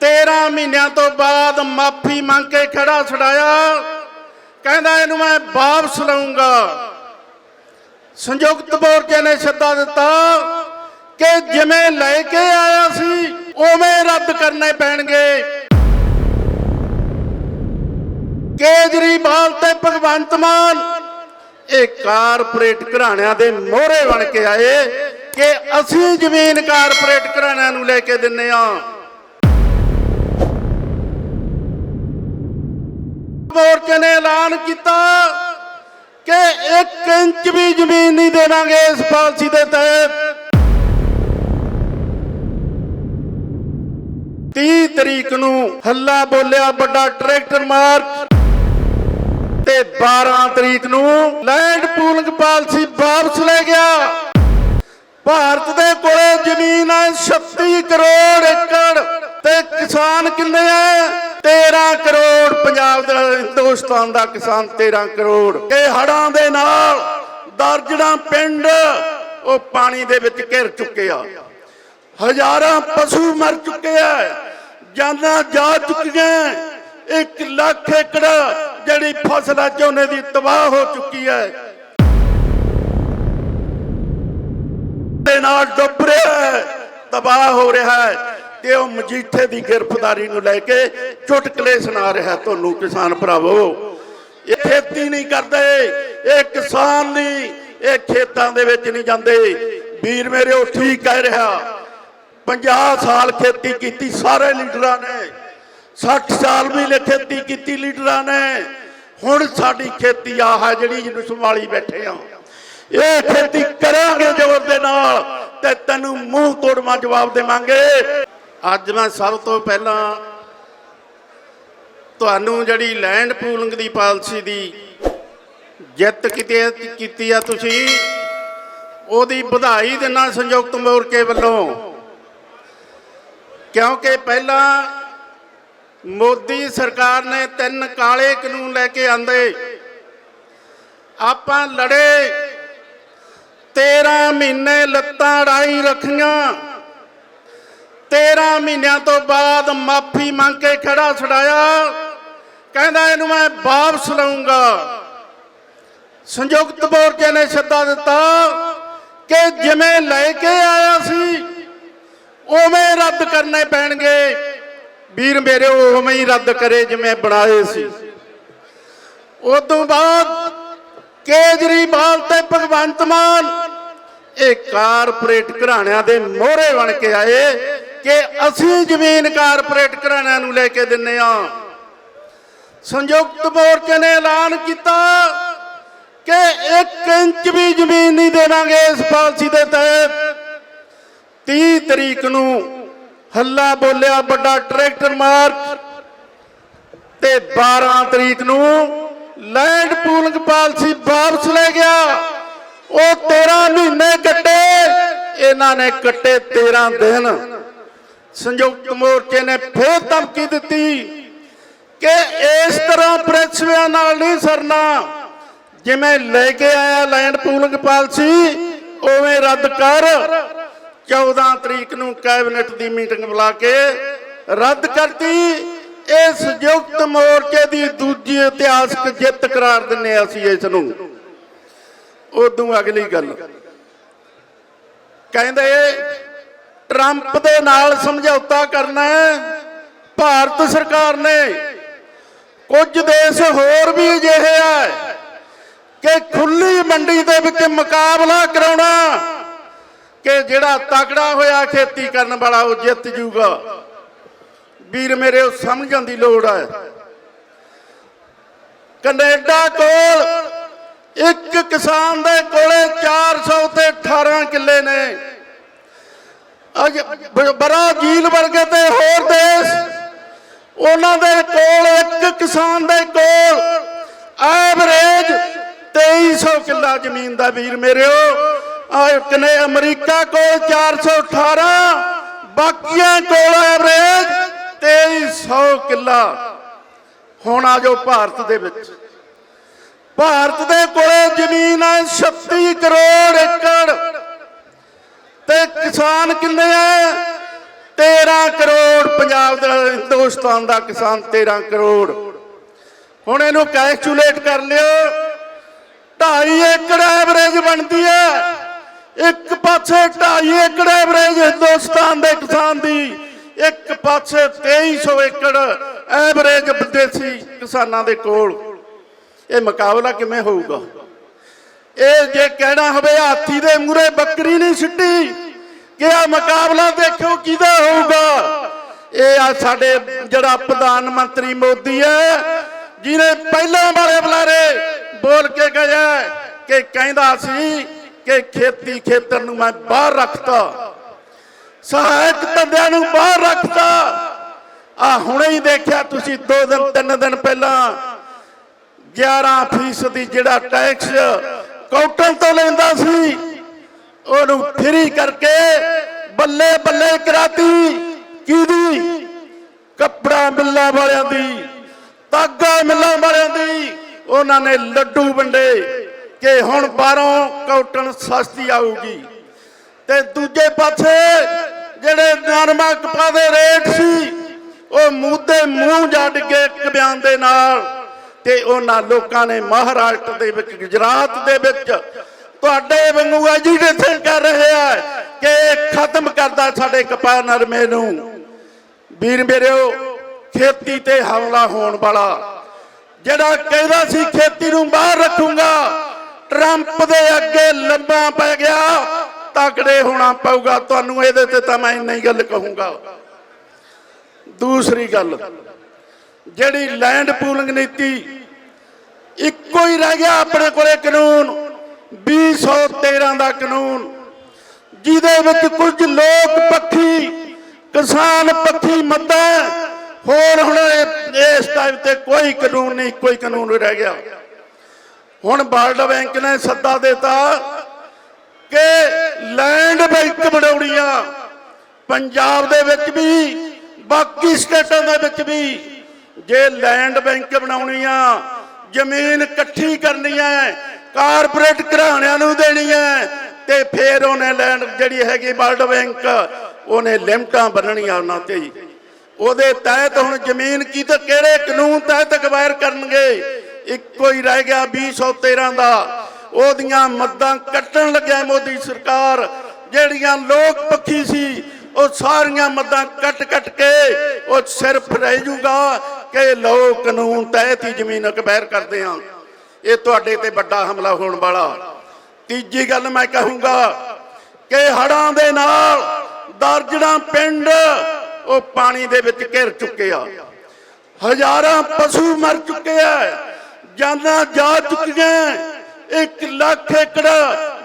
13 ਮਹੀਨਿਆਂ ਤੋਂ ਬਾਅਦ ਮਾਫੀ ਮੰਗ ਕੇ ਖੜਾ ਛਡਾਇਆ। ਕਹਿੰਦਾ, ਇਹਨੂੰ ਮੈਂ ਵਾਪਸ ਲਵਾਂਗਾ ਸੰਯੁਕਤ ਮੋਰਚੇ ਨੇ ਸੱਦਾ ਦਿੱਤਾ ਕਿ ਜਿਵੇਂ ਲੈ ਕੇ ਆਇਆ ਸੀ, ਉਵੇਂ ਰੱਦ ਕਰਨੇ ਪੈਣਗੇ। ਕੇਜਰੀਵਾਲ ਤੇ ਭਗਵੰਤ ਮਾਨ, ਇਹ ਕਾਰਪੋਰੇਟ ਘਰਾਣਿਆਂ ਦੇ ਮੋਹਰੇ ਬਣ ਕੇ ਆਏ ਕਿ ਅਸੀਂ ਜ਼ਮੀਨ ਕਾਰਪੋਰੇਟ ਘਰਾਣਿਆਂ ਨੂੰ ਲੈ ਕੇ ਦਿੰਨੇ ਆ। ਮੋਰਚੇ ਨੇ ਐਲਾਨ ਕੀਤਾ ਕਿ 1 ਇੰਚ ਵੀ ਜ਼ਮੀਨ ਨਹੀਂ ਦੇਵਾਂਗੇ ਇਸ ਪਾਲਿਸੀ ਦੇ ਤਹਿਤ। 30 ਤਰੀਕ ਨੂੰ ਹੱਲਾ ਬੋਲਿਆ ਵੱਡਾ ਟਰੈਕਟਰ ਮਾਰਚ ਤੇ 12 ਤਰੀਕ ਨੂੰ ਲੈਂਡ ਪੂਲਿੰਗ ਪਾਲਿਸੀ ਵਾਪਸ ਲੈ ਗਿਆ। ਭਾਰਤ ਦੇ ਕੋਲੇ ਜ਼ਮੀਨ ਹੈ 36 ਕਰੋੜ ਏਕੜ ਤੇ ਕਿਸਾਨ ਕਿੰਨੇ ਆ? 13 ਕਰੋੜ ਪੰਜਾਬ ਦਾ ਹਿੰਦੁਸਤਾਨ ਦਾ ਕਿਸਾਨ 13 ਕਰੋੜ। ਇਹ ਹੜਾਂ ਦੇ ਨਾਲ ਦਰਜਣਾ ਪਿੰਡ ਉਹ ਪਾਣੀ ਦੇ ਵਿੱਚ ਘਿਰ ਚੁੱਕੇ ਆ। ਹਜ਼ਾਰਾਂ ਪਸ਼ੂ ਮਰ ਚੁੱਕੇ ਆ। ਜਾਨਾਂ ਜਾ ਚੁੱਕੀਆਂ। 1 ਲੱਖ ਏਕੜ ਜਿਹੜੀ ਫਸਲ ਆ ਝੋਨੇ ਦੀ ਤਬਾਹ ਹੋ ਚੁੱਕੀ ਹੈ। ਦੇ ਨਾਲ ਡੁੱਬ ਰਿਹਾ ਹੈ। ਤਬਾਹ ਹੋ ਰਿਹਾ ਹੈ। ਤੇ ਉਹ ਮਜੀਠੇ ਦੀ ਗ੍ਰਿਫਤਾਰੀ ਨੂੰ ਲੈ ਕੇ ਚੁਟਕਲੇ ਸੁਣਾ ਰਿਹਾ ਤੁਹਾਨੂੰ ਕਿਸਾਨ ਭਰਾਵੋ। ਇਹ ਖੇਤੀ ਨਹੀਂ ਕਰਦੇ, ਇਹ ਕਿਸਾਨ ਨਹੀਂ ਇਹ ਖੇਤਾਂ ਦੇ ਵਿੱਚ ਨਹੀਂ ਜਾਂਦੇ। ਵੀਰ ਮੇਰੇ, ਉਹ ਠੀਕ ਕਹਿ ਰਿਹਾ। 50 ਸਾਲ ਖੇਤੀ ਕੀਤੀ, ਸਾਰੇ ਲੀਡਰਾਂ ਨੇ। 60 ਸਾਲ ਵੀ ਲੈ ਖੇਤੀ ਕੀਤੀ, ਲੀਡਰਾਂ ਨੇ। ਹੁਣ ਸਾਡੀ ਖੇਤੀ ਆ ਹੈ ਜਿਹੜੀ ਜਿਹਨੂੰ ਸੰਭਾਲੀ ਬੈਠੇ ਆ। ਇਹ ਖੇਤੀ ਕਰਾਂਗੇ ਜ਼ੋਰ ਦੇ ਨਾਲ ਤੇ ਤੈਨੂੰ ਮੂੰਹ ਤੋੜਵਾ, ਜਵਾਬ ਦੇਵਾਂਗੇ। ਅੱਜ ਮੈਂ ਸਭ ਤੋਂ ਪਹਿਲਾਂ ਤੁਹਾਨੂੰ ਜਿਹੜੀ ਲੈਂਡ ਪੂਲਿੰਗ ਦੀ ਪਾਲਿਸੀ ਦੀ ਜਿੱਤ ਕੀਤੀ ਕੀਤੀ ਆ ਤੁਸੀਂ, ਉਹਦੀ ਵਧਾਈ ਦੇਣਾ ਸੰਯੁਕਤ ਮੋਰਚੇ ਵੱਲੋਂ। ਕਿਉਂਕਿ ਪਹਿਲਾਂ ਮੋਦੀ ਸਰਕਾਰ ਨੇ ਤਿੰਨ ਕਾਲੇ ਕਾਨੂੰਨ ਲੈ ਕੇ ਆਂਦੇ, ਆਪਾਂ ਲੜੇ 13 ਮਹੀਨੇ ਲੱਤਾਂ ਅੜਾਈ ਰੱਖੀਆਂ। 13 ਮਹੀਨਿਆਂ ਤੋਂ ਬਾਅਦ ਮਾਫੀ ਮੰਗ ਕੇ ਖੜਾ ਛਡਾਇਆ। ਕਹਿੰਦਾ, ਇਹਨੂੰ ਮੈਂ ਵਾਪਸ ਲਵਾਂਗਾ ਸੰਯੁਕਤ ਮੋਰਚੇ ਨੇ ਸੱਦਾ ਦਿੱਤਾ ਕਿ ਜਿਵੇਂ ਲੈ ਕੇ ਆਇਆ ਸੀ, ਉਵੇਂ ਰੱਦ ਕਰਨੇ ਪੈਣਗੇ। ਵੀਰ ਮੇਰੇ, ਉਵੇਂ ਹੀ ਰੱਦ ਕਰੇ ਜਿਵੇਂ ਬਣਾਏ ਸੀ। ਉਸ ਤੋਂ ਬਾਅਦ ਕੇਜਰੀਵਾਲ ਤੇ ਭਗਵੰਤ ਮਾਨ ਇਹ ਕਾਰਪੋਰੇਟ ਘਰਾਣਿਆਂ ਦੇ ਮੋਹਰੇ ਬਣ ਕੇ ਆਏ। ਕਿ ਅਸੀਂ ਜ਼ਮੀਨ ਕਾਰਪੋਰੇਟ ਘਰਾਣਿਆਂ ਨੂੰ ਲੈ ਕੇ ਦਿੰਨੇ ਆ। ਸੰਯੁਕਤ ਮੋਰਚੇ ਨੇ ਐਲਾਨ ਕੀਤਾ ਕਿ 1 ਇੰਚ ਵੀ ਜ਼ਮੀਨ ਨਹੀਂ ਦੇਵਾਂਗੇ ਇਸ ਪਾਲਿਸੀ ਦੇ ਤਹਿਤ। 30 ਤਰੀਕ ਨੂੰ ਹੱਲਾ ਬੋਲਿਆ ਵੱਡਾ ਟਰੈਕਟਰ ਮਾਰਚ ਤੇ 12 ਤਰੀਕ ਨੂੰ ਲੈਂਡ ਪੂਲਿੰਗ ਪਾਲਿਸੀ ਵਾਪਸ ਲੈ ਗਿਆ। ਉਹ 13 ਮਹੀਨੇ ਕੱਟੇ। ਇਹਨਾਂ ਨੇ ਕੱਟੇ 13 ਦਿਨ। ਸੰਯੁਕਤ ਮੋਰਚੇ ਨੇ ਫੇਰ ਧਮਕੀ ਦਿੱਤੀ ਕਿ ਇਸ ਤਰ੍ਹਾਂ ਪ੍ਰੈਸਵਿਆਂ ਨਾਲ ਨਹੀਂ ਸਰਨਾ। ਜਿਵੇਂ ਲੈ ਕੇ ਆਇਆ ਲੈਂਡ ਪੂਲਿੰਗ ਪਾਲਿਸੀ, ਉਵੇਂ ਰੱਦ ਕਰ। 14 ਤਰੀਕ ਨੂੰ ਕੈਬਨਿਟ ਦੀ ਮੀਟਿੰਗ ਬੁਲਾ ਕੇ ਰੱਦ ਕਰਤੀ। ਇਹ ਸੰਯੁਕਤ ਮੋਰਚੇ ਦੀ ਦੂਜੀ ਇਤਿਹਾਸਕ ਜਿੱਤ ਕਰਾਰ ਦਿੰਨੇ ਆ ਅਸੀਂ ਇਸ ਨੂੰ। ਉਦੋਂ ਅਗਲੀ ਗੱਲ। ਕਹਿੰਦੇ ਟਰੰਪ ਦੇ ਨਾਲ ਸਮਝੌਤਾ ਕਰਨਾ ਹੈ। ਭਾਰਤ ਸਰਕਾਰ ਨੇ ਕੁਝ ਦੇਸ਼ ਹੋਰ ਵੀ ਅਜਿਹੇ ਆ ਕਿ ਖੁੱਲੀ ਮੰਡੀ ਦੇ ਵਿੱਚ ਮੁਕਾਬਲਾ ਕਰਾਉਣਾ ਕਿ ਜਿਹੜਾ ਤਕੜਾ ਹੋਇਆ ਖੇਤੀ ਕਰਨ ਵਾਲਾ ਉਹ ਜਿੱਤ ਜੂਗਾ। ਵੀਰ ਮੇਰੇ, ਉਹ ਸਮਝਣ ਦੀ ਲੋੜ ਹੈ ਕੈਨੇਡਾ ਕੋਲ ਇੱਕ ਕਿਸਾਨ ਦੇ ਕੋਲੇ 400 ਤੇ 18 ਕਿੱਲੇ ਨੇ। ਅੱਜ ਬ- ਬਰਾਜ਼ੀਲ ਵਰਗੇ ਤੇ ਹੋਰ ਦੇਸ਼। ਉਹਨਾਂ ਦੇ ਕੋਲ ਇੱਕ ਕਿਸਾਨ ਦੇ ਕੋਲ ਐਵਰੇਜ 2300 ਕਿੱਲਾ ਜ਼ਮੀਨ ਦਾ ਵੀਰ ਮੇਰਿਓ। ਆ ਕਨੇ ਅਮਰੀਕਾ ਕੋਲ 418 ਬਾਕੀਆਂ ਕੋਲ ਐਵਰੇਜ 2300 ਕਿੱਲਾ। ਹੁਣ ਆ ਜਾਓ ਭਾਰਤ ਦੇ ਵਿੱਚ। ਭਾਰਤ ਦੇ ਕੋਲੇ ਜ਼ਮੀਨ ਹੈ 36 ਕਰੋੜ ਏਕੜ। ਤੇ ਕਿਸਾਨ ਕਿੰਨੇ ਆ? 13 ਕਰੋੜ, ਪੰਜਾਬ ਦਾ ਹਿੰਦੁਸਤਾਨ ਦਾ ਕਿਸਾਨ 13 ਕਰੋੜ। ਹੁਣ ਇਹਨੂੰ ਕੈਲਕੂਲੇਟ ਕਰ ਲਿਓ। 2.5 ਏਕੜ ਐਵਰੇਜ ਬਣਦੀ ਹੈ ਇੱਕ ਪਾਸੇ 2.5 ਏਕੜ ਐਵਰੇਜ ਹਿੰਦੁਸਤਾਨ ਦੇ ਕਿਸਾਨ ਦੀ। ਇੱਕ ਪਾਸੇ 2300 ਏਕੜ ਐਵਰੇਜ ਵਿਦੇਸੀ ਕਿਸਾਨਾਂ ਦੇ ਕੋਲ। ਇਹ ਮੁਕਾਬਲਾ ਕਿਵੇਂ ਹੋਊਗਾ? ਇਹ ਜੇ ਕਹਿਣਾ ਹੋਵੇ, ਹਾਥੀ ਦੇ ਮੂਰੇ ਬੱਕਰੀ ਨਹੀਂ ਸਿੱਟੀ। ਕਿ ਆ ਮੁਕਾਬਲਾ ਦੇਖੋ ਕਿਹਦਾ ਹੋਊਗਾ? ਇਹ ਆ ਸਾਡੇ ਜਿਹੜਾ ਪ੍ਰਧਾਨ ਮੰਤਰੀ ਮੋਦੀ ਹੈ, ਜਿਹਨੇ ਪਹਿਲਾਂ ਵਾਲੇ ਬੁਲਾਰੇ ਬੋਲ ਕੇ ਗਿਆ ਕਿ ਕਹਿੰਦਾ ਸੀ ਕਿ ਖੇਤੀ ਖੇਤਰ ਨੂੰ ਮੈਂ ਬਾਹਰ ਰੱਖਤਾ। ਸਹਾਇਕ ਧੰਦਿਆਂ ਨੂੰ ਬਾਹਰ ਰੱਖਤਾ। ਆ ਹੁਣੇ ਹੀ ਦੇਖਿਆ ਤੁਸੀਂ ਦੋ ਦਿਨ, ਤਿੰਨ ਦਿਨ ਪਹਿਲਾਂ 11 ਫੀਸਦੀ ਜਿਹੜਾ ਟੈਕਸ ਕਾਊਂਟਰ ਤੋਂ ਲੈਂਦਾ ਸੀ ਉਹਨੂੰ ਫਰੀ ਕਰਕੇ ਬੱਲੇ ਬੱਲੇ ਕਰਾਤੀ। ਕਿਹਦੀ? ਕੱਪੜਾ ਮਿੱਲਾਂ ਵਾਲਿਆਂ ਦੀ ਤਾਗਾ ਮਿੱਲਾਂ ਵਾਲਿਆਂ ਦੀ। ਉਹਨਾਂ ਨੇ ਲੱਡੂ ਵੰਡੇ ਕਿ ਹੁਣ ਬਾਹਰੋਂ ਕਾਊਟਨ ਸਸਤੀ ਆਊਗੀ। ਤੇ ਦੂਜੇ ਪਾਸੇ ਜਿਹੜੇ ਨਰਮਾ ਕਪਾਹ ਦੇ ਰੇਟ ਸੀ, ਉਹ ਮੂਦੇ ਮੂੰਹ ਜੱਡ ਕੇ ਇੱਕ ਬਿਆਨ ਦੇ ਨਾਲ ਤੇ ਉਹਨਾਂ ਲੋਕਾਂ ਨੇ ਮਹਾਰਾਸ਼ਟਰ ਦੇ ਵਿੱਚ, ਗੁਜਰਾਤ ਦੇ ਵਿੱਚ ਤੁਹਾਡੇ ਵਾਂਗੂ ਐਜੀਟੇਸ਼ਨ ਕਰ ਰਹੇ ਆ ਕਿ ਇਹ ਖਤਮ ਕਰਦਾ ਸਾਡੇ ਕਪਾਹ ਨਰਮੇ ਨੂੰ। ਵੀਰ ਮੇਰਿਓ, ਖੇਤੀ ਤੇ ਹਮਲਾ ਹੋਣ ਵਾਲਾ, ਜਿਹੜਾ ਕਹਿੰਦਾ ਸੀ ਖੇਤੀ ਨੂੰ ਬਾਹਰ ਰੱਖੂੰਗਾ, ਟਰੰਪ ਦੇ ਅੱਗੇ ਲੰਬਾ ਪੈ ਗਿਆ ਤਕੜੇ ਹੋਣਾ ਪਊਗਾ। ਤੁਹਾਨੂੰ ਇਹਦੇ ਤੇ ਤਾਂ ਮੈਂ ਇੰਨੀ ਗੱਲ ਕਹੂੰਗਾ। ਦੂਸਰੀ ਗੱਲ, ਜਿਹੜੀ ਲੈਂਡ ਪੂਲਿੰਗ ਨੀਤੀ, ਇੱਕੋ ਹੀ ਰਹਿ ਗਿਆ ਆਪਣੇ ਕੋਲੇ ਕਾਨੂੰਨ। 2013 ਦਾ ਕਾਨੂੰਨ, ਜਿਹਦੇ ਵਿੱਚ ਕੁਝ ਲੋਕ ਪੱਖੀ, ਕਿਸਾਨ ਪੱਖੀ ਮੱਦਾ ਹੋਰ ਹੁਣ ਇਸ ਟਾਈਮ ਤੇ ਕੋਈ ਕਾਨੂੰਨ ਨਹੀਂ, ਕੋਈ ਕਾਨੂੰਨ ਰਹਿ ਗਿਆ। ਹੁਣ ਵਰਲਡ ਬੈਂਕ ਨੇ ਸੱਦਾ ਦਿੱਤਾ ਕਿ ਲੈਂਡ ਬੈਂਕ ਬਣਾਉਣੀ ਆ। ਪੰਜਾਬ ਦੇ ਵਿੱਚ ਵੀ, ਬਾਕੀ ਸਟੇਟਾਂ ਦੇ ਵਿੱਚ ਵੀ ਜੇ ਲੈਂਡ ਬੈਂਕ ਬਣਾਉਣੀ ਆ, ਜ਼ਮੀਨ ਇਕੱਠੀ ਕਰਨੀ ਹੈ ਕਾਰਪੋਰੇਟ ਘਰਾਣਿਆਂ ਨੂੰ ਦੇਣੀ ਹੈ ਤੇ ਫੇਰ ਉਹਨੇ ਲੈਂਡ ਜਿਹੜੀ ਹੈਗੀ ਵਰਲਡ ਬੈਂਕ, ਉਹਨੇ ਲਿਮਟਾਂ ਬੰਨਣੀਆਂ ਉਹਨਾਂ ਤੇ ਹੀ। ਉਹਦੇ ਤਹਿਤ ਹੁਣ ਜ਼ਮੀਨ ਕੀ ਤੇ ਕਿਹੜੇ ਕਾਨੂੰਨ ਤਹਿਤ ਅਕਵਾਇਰ ਕਰਨਗੇ? ਇੱਕੋ ਹੀ ਰਹਿ ਗਿਆ 2013 ਦਾ। ਉਹਦੀਆਂ ਮੱਦਾਂ ਕੱਟਣ ਲੱਗਿਆ ਮੋਦੀ ਸਰਕਾਰ। ਜਿਹੜੀਆਂ ਲੋਕ ਪੱਖੀ ਸੀ, ਉਹ ਸਾਰੀਆਂ ਮੱਦਾਂ ਕੱਟ ਕੱਟ ਕੇ ਉਹ ਸਿਰਫ ਰਹਿ ਜੂਗਾ ਕਿ ਲੋਕ ਕਾਨੂੰਨ ਤਹਿਤ ਹੀ ਜ਼ਮੀਨ ਅਕਵਾਇਰ ਕਰਦੇ ਆ। ਇਹ ਤੁਹਾਡੇ ਤੇ ਵੱਡਾ ਹਮਲਾ ਹੋਣ ਵਾਲਾ। ਤੀਜੀ ਗੱਲ ਮੈਂ ਕਹੂੰਗਾ ਕਿ ਹੜਾਂ ਦੇ ਨਾਲ ਦਰਜਣਾ ਪਿੰਡ ਉਹ ਪਾਣੀ ਦੇ ਵਿੱਚ ਘਿਰ ਚੁੱਕੇ ਆ। ਹਜ਼ਾਰਾਂ ਪਸ਼ੂ ਮਰ ਚੁੱਕੇ ਆ, ਜਾਨਾਂ ਜਾ ਚੁੱਕੀਆਂ, ਇੱਕ ਲੱਖ ਏਕੜ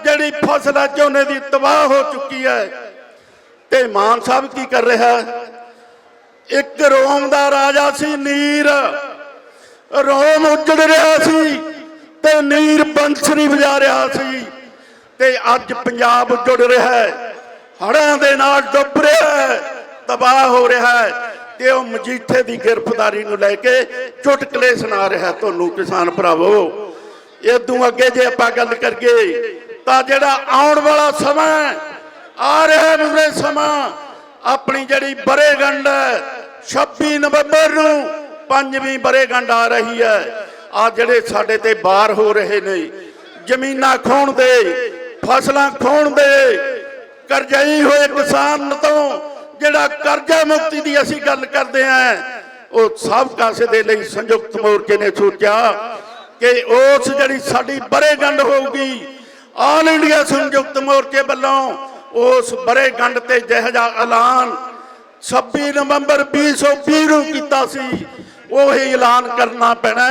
ਜਿਹੜੀ ਫਸਲ ਆ ਝੋਨੇ ਦੀ ਤਬਾਹ ਹੋ ਚੁੱਕੀ ਹੈ। ਤੇ ਮਾਨ ਸਾਹਿਬ ਕੀ ਕਰ ਰਿਹਾ? ਇੱਕ ਰੋਮ ਦਾ ਰਾਜਾ ਸੀ, ਨੀਰ। ਰੋਮ ਉੱਜੜ ਰਿਹਾ ਸੀ। ਤੇ ਨੀਰ ਬੰਸਰੀ ਵਜਾ ਰਿਹਾ ਸੀ। ਤੇ ਅੱਜ ਪੰਜਾਬ ਉੱਜੜ ਰਿਹਾ ਹੈ। ਹੜਾਂ ਦੇ ਨਾਲ ਡੁੱਬ ਰਿਹਾ ਹੈ। ਤਬਾਹ ਹੋ ਰਿਹਾ ਹੈ। ਤੇ ਉਹ ਮਜੀਠੇ ਦੀ ਗ੍ਰਿਫਤਾਰੀ ਨੂੰ ਲੈ ਕੇ ਚੁਟਕਲੇ ਸੁਣਾ ਰਿਹਾ ਤੁਹਾਨੂੰ ਕਿਸਾਨ ਭਰਾਵੋ। ਇਦੋਂ ਅੱਗੇ ਜੇ ਆਪਾਂ ਗੱਲ ਕਰੀਏ, ਤਾਂ ਜਿਹੜਾ ਆਉਣ ਵਾਲਾ ਸਮਾਂ ਆ ਰਿਹਾ ਮੁਰੇ ਸਮਾਂ। ਆਪਣੀ ਜਿਹੜੀ ਬਰੇਗੰਡ ਹੈ 26 ਨਵੰਬਰ ਨੂੰ ਪੰਜਵੀਂ ਬਰੇਗੰਡ ਆ ਰਹੀ ਹੈ। ਆ ਜਿਹੜੇ ਸਾਡੇ ਤੇ ਬਾਰ ਹੋ ਰਹੇ ਨੇ, ਜ਼ਮੀਨਾਂ ਖੋਣ ਦੇ, ਫਸਲਾਂ ਖੋਣ ਦੇ, ਕਰਜ਼ਾਈ ਹੋਏ ਕਿਸਾਨ ਤੋਂ ਜਿਹੜਾ ਕਰਜ਼ਾ ਮੁਕਤੀ ਦੀ ਅਸੀਂ ਗੱਲ ਕਰਦੇ ਆਂ ਉਹ ਸਭ ਕਾਸੇ ਦੇ ਲਈ ਸੰਯੁਕਤ ਮੋਰਚੇ ਨੇ ਸੋਚਿਆ ਕਿ ਉਸ ਜਿਹੜੀ ਸਾਡੀ ਬਰੇਗੰਡ ਹੋਊਗੀ ਆਲ ਇੰਡੀਆ ਸੰਯੁਕਤ ਮੋਰਚੇ ਵੱਲੋਂ ਉਸ ਬਰੇਗੰਡ ਤੇ ਜਿਹੋ ਜਿਹਾ ਐਲਾਨ 26 ਨਵੰਬਰ 2020 ਨੂੰ ਕੀਤਾ ਸੀ, ਉਹੀ ਐਲਾਨ ਕਰਨਾ ਪੈਣਾ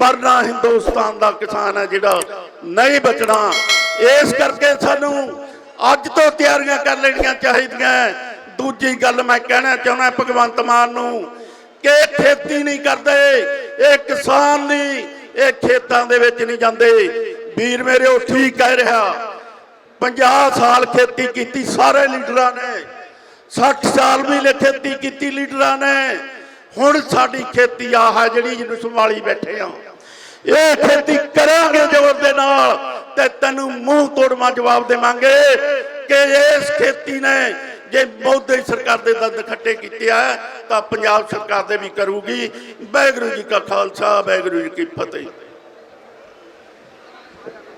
ਵਰਨਾ ਹਿੰਦੁਸਤਾਨ ਦਾ ਕਿਸਾਨ ਹੈ ਜਿਹੜਾ ਨਹੀਂ ਬਚਣਾ। ਇਸ ਕਰਕੇ ਸਾਨੂੰ ਅੱਜ ਤੋਂ ਤਿਆਰੀਆਂ ਕਰ ਲੈਣੀਆਂ ਚਾਹੀਦੀਆਂ ਦੂਜੀ ਗੱਲ ਮੈਂ ਕਹਿਣਾ ਚਾਹੁੰਦਾ ਭਗਵੰਤ ਮਾਨ ਨੂੰ ਕਿ ਖੇਤੀ ਨਹੀਂ ਕਰਦੇ, ਇਹ ਕਿਸਾਨ ਨਹੀਂ, ਇਹ ਖੇਤਾਂ ਦੇ ਵਿੱਚ ਨਹੀਂ ਜਾਂਦੇ। ਵੀਰ ਮੇਰੇ, ਉਹ ਠੀਕ ਕਹਿ ਰਿਹਾ। 50 ਸਾਲ ਖੇਤੀ ਕੀਤੀ, ਸਾਰੇ ਲੀਡਰਾਂ ਨੇ। 60 ਸਾਲ ਵੀ ਖੇਤੀ ਕੀਤੀ ਲੀਡਰਾਂ ਨੇ। ਹੁਣ ਸਾਡੀ ਖੇਤੀ ਆਹ ਹੈ ਜਿਹੜੀ ਜਿਹਨੂੰ ਸੰਭਾਲੀ ਬੈਠੇ ਆ। ਇਹ ਖੇਤੀ ਕਰਾਂਗੇ ਜ਼ੋਰ ਦੇ ਨਾਲ ਤੇ ਤੈਨੂੰ ਮੂੰਹ ਤੋੜਵਾ ਜਵਾਬ ਦੇਵਾਂਗੇ ਕਿ ਇਸ ਖੇਤੀ ਨੇ ਜੇ ਮੋਦੀ ਸਰਕਾਰ ਦੇ ਦੰਦ ਖੱਟੇ ਕੀਤੇ ਆ, ਤਾਂ ਪੰਜਾਬ ਸਰਕਾਰ ਦੇ ਵੀ ਕਰੂਗੀ। ਵਾਹਿਗੁਰੂ ਜੀ ਕਾ ਖਾਲਸਾ, ਵਾਹਿਗੁਰੂ ਜੀ ਕੀ ਫਤਿਹ।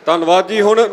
ਧੰਨਵਾਦ ਜੀ ਹੁਣ।